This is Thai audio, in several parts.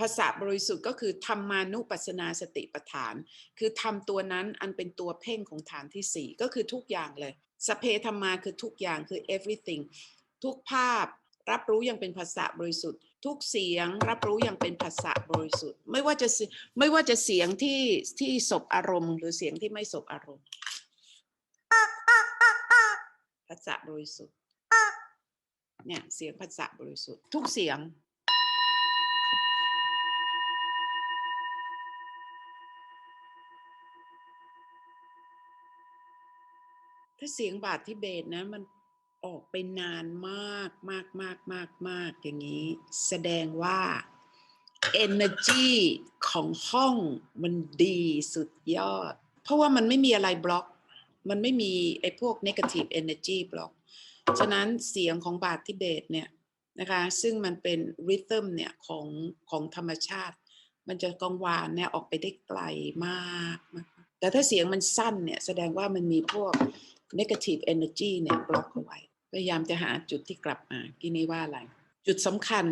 ภาษาบริสุทธิ์ก็คือธรรมานุปัสสนาสติปัฏฐาน คือทำตัวนั้นอันเป็นตัวเพ่งของฐานที่สี่ก็คือทุกอย่างเลยสเพธรรมาคือทุกอย่างคือ everything ทุกภาพรับรู้อย่างเป็นภาษาบริสุทธิ์ ทุกเสียงรับรู้อย่างเป็นภาษาบริสุทธิ์ ไม่ว่าจะไม่ว่าจะเสียงที่ที่สบอารมณ์ หรือเสียงที่ไม่สบอารมณ์ภาษาบริสุทธิ์เนี่ยเสียงภาษาบริสุทธิ์ ทุกเสียง ถ้าเสียงบาททิเบตนะมันออกไปนานมากมากมากมากมากอย่างนี้ แสดงว่า energy ของห้องมันดีสุดยอด เพราะว่ามันไม่มีอะไรบล็อก มันไม่มีไอ้พวก negative energy บล็อก ฉะนั้นเสียงของบาททิเบตเนี่ยนะคะซึ่งมันเป็นริทึมเนี่ยของของธรรมชาติ มันจะกังวานเนี่ยออกไปได้ไกลมากมากแต่ถ้าเสียงมันสั้นเนี่ยแสดงว่ามันมีพวก negative energy เนี่ยบล็อกเอาไว้ พยายามจะหาจุดที่กลับมากินี้ว่าอะไร จุดสำคัญ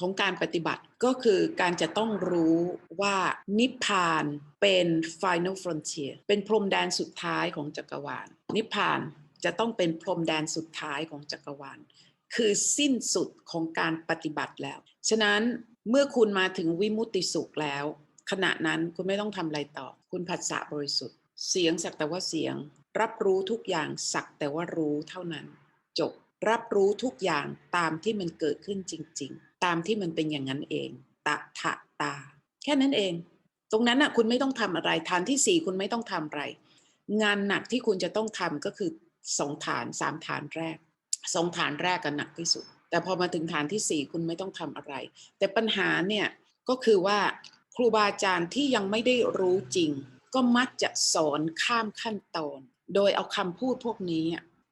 ของการปฏิบัติก็คือการจะต้องรู้ว่านิพพานเป็น final frontier เป็นพรมแดนสุดท้ายของจักรวาล นิพพานจะต้องเป็นพรมแดนสุดท้ายของจักรวาล คือสิ้นสุดของการปฏิบัติแล้ว ฉะนั้นเมื่อคุณมาถึงวิมุตติสุขแล้ว ขณะนั้นคุณไม่ต้องทำอะไรต่อ คุณผัสสะบริสุทธิ์ เสียงสักแต่ว่าเสียง รับรู้ทุกอย่างสักแต่ว่ารู้เท่านั้น จบ รับรู้ทุกอย่างตามที่มันเกิดขึ้นจริง ๆ ตามที่มันเป็นอย่างนั้นเองตะถะตา แค่นั้นเอง ตรงนั้นน่ะคุณไม่ต้องทำอะไรฐานที่สี่คุณไม่ต้องทำอะไร งานหนักที่คุณจะต้องทำก็คือสองฐานสามฐานแรกสองฐานแรกกันหนักที่สุด แต่พอมาถึงฐานที่สี่คุณไม่ต้องทำอะไร แต่ปัญหาเนี่ยก็คือว่าครูบาอาจารย์ที่ยังไม่ได้รู้จริง ก็มักจะสอนข้ามขั้นตอน โดยเอาคำพูดพวกนี้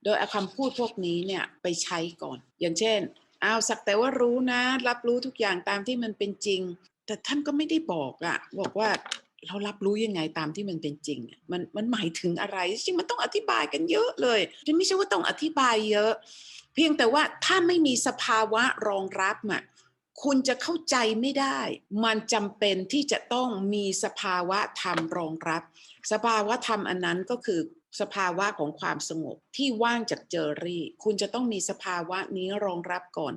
โดยเอาคำพูดพวกนี้เนี่ยไปใช้ก่อน อย่างเช่นอ้าวสักแต่ว่ารู้นะ รับรู้ทุกอย่างตามที่มันเป็นจริง แต่ท่านก็ไม่ได้บอกอะบอกว่าเรารับรู้ยังไงตามที่มันเป็นจริง มันมันหมายถึงอะไรจริงมันต้องอธิบายกันเยอะเลยไม่ใช่ว่าต้องอธิบายเยอะ เพียงแต่ว่าถ้าไม่มีสภาวะรองรับอะคุณจะเข้าใจไม่ได้ มันจำเป็นที่จะต้องมีสภาวะธรรมรองรับ สภาวะธรรมอันนั้นก็คือ สภาวะของความสงบที่ว่างจากเจอรี่ คุณจะต้องมีสภาวะนี้รองรับก่อน